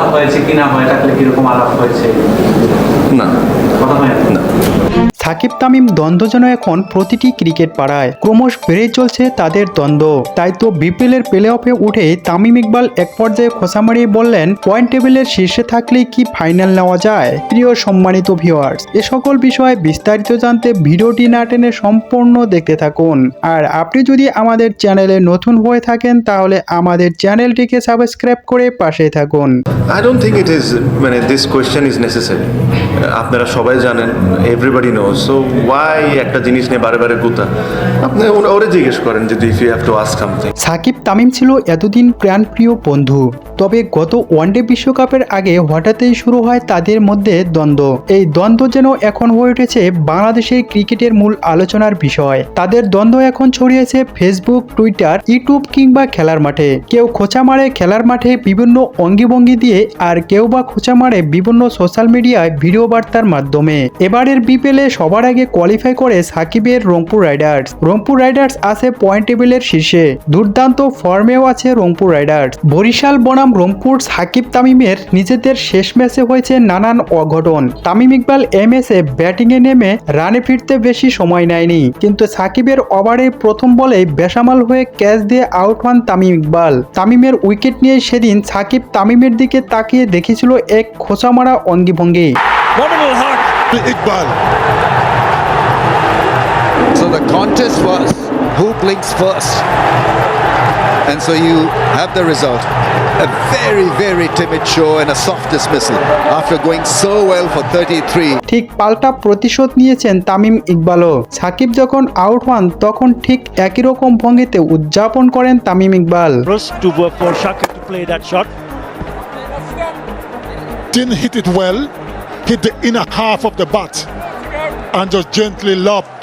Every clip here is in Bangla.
কথা হয়েছে কিনা হয় থাকলে কীরকম আলাপ হয়েছে? না। কথা হয় সাকিব তামিম দ্বন্দ্ব যেন এখন প্রতিটি ক্রিকেট পাড়ায় ক্রমশ বেড়ে চলছে তাদের দ্বন্দ্ব। তাই তো বিপিএল এর প্লে অফে উঠে তামিম ইকবাল এক পর্যায়ে খোসা মারিয়ে বললেন পয়েন্ট টেবিলের শীর্ষে থাকলে কি ফাইনাল নেওয়া যায়? প্রিয় সম্মানিত ভিউয়ার্স এ সকল বিষয়ে বিস্তারিত জানতে ভিডিওটি না টেনে সম্পূর্ণ দেখতে থাকুন। আর আপনি যদি আমাদের চ্যানেলে নতুন হয়ে থাকেন, তাহলে আমাদের চ্যানেলটিকে সাবস্ক্রাইব করে পাশে থাকুন। I don't think it is মানে দিস কোয়েশ্চেন ইজ নেসেসারি আপনারা সবাই জানেন এভরিবডি নো সো ওয়াই একটা জিনিস নিয়ে বারে বারে গুতা? আপনি ওর- জিজ্ঞেস করেন যে if you have to ask something Shakib Tamim ছিল এতদিন প্রাণপ্রিয় বন্ধু। তবে গত ওয়ানডে বিশ্বকাপের আগে হঠাৎই শুরু হয় তাদের মধ্যে দ্বন্দ্ব। এই দ্বন্দ্ব যেন এখন হয়ে উঠেছে বাংলাদেশের ক্রিকেটের মূল আলোচনার বিষয়। তাদের দ্বন্দ্ব এখন ছড়িয়েছে ফেসবুক, টুইটার, ইউটিউব কিংবা খেলার মাঠে। কেউ খোঁচা মারে খেলার মাঠে বিভিন্ন অঙ্গিভঙ্গি দিয়ে আর কেউ বা খোঁচা মারে বিভিন্ন সোশ্যাল মিডিয়ায় ভিডিও বার্তার মাধ্যমে। এবারের বিপিএলে সবার আগে কোয়ালিফাই করে সাকিবের রংপুর রাইডার্স। রংপুর রাইডার্স আছে পয়েন্ট টেবিলের শীর্ষে। দুর্দান্ত ফর্মেও আছে রংপুর রাইডার্স। বরিশাল বনাম রংপুর সাকিব তামিমের নিজেদের শেষ ম্যাচে হয়েছে নানান অঘটন। Tamim Iqbal M S A ব্যাটিংয়ে নেমে রানে ফিরতে বেশি সময় নেয়নি। কিন্তু সাকিবের ওভারে প্রথম বলে বেসামাল হয়ে ক্যাচ দিয়ে আউট হন তামিম ইকবাল। তামিমের উইকেট নিয়ে সেদিন সাকিব তামিমের দিকে তাকিয়ে দেখেছিল এক খোঁচা মারা অঙ্গিভঙ্গি So the contest was who blinks first. And so you have the result. A very, very timid show and a soft dismissal after going so well for 33. ঠিক পাল্টা প্রতিশোধ নিয়েছেন তামিম ইকবালও সাকিব যখন আউট হন তখন ঠিক একই রকম ভঙ্গিতে উদযাপন করেন Tamim Iqbal Bruce to work for Shaka to play that shot. Didn't hit it well. Hit the inner half of the bat. And just gently lobbed.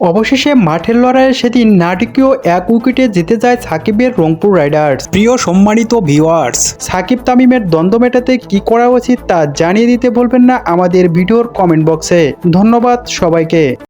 অবশেষে মাঠের লড়াইয়ে সেদিন নাটকীয় এক উইকেটে জিতে যায় সাকিবের রংপুর রাইডার্স। প্রিয় সম্মানিত ভিউয়ার্স সাকিব তামিমের দ্বন্দ্ব মেটাতে কি করা উচিত তা জানিয়ে দিতে বলবেন না আমাদের ভিডিওর কমেন্ট বক্সে। ধন্যবাদ সবাইকে।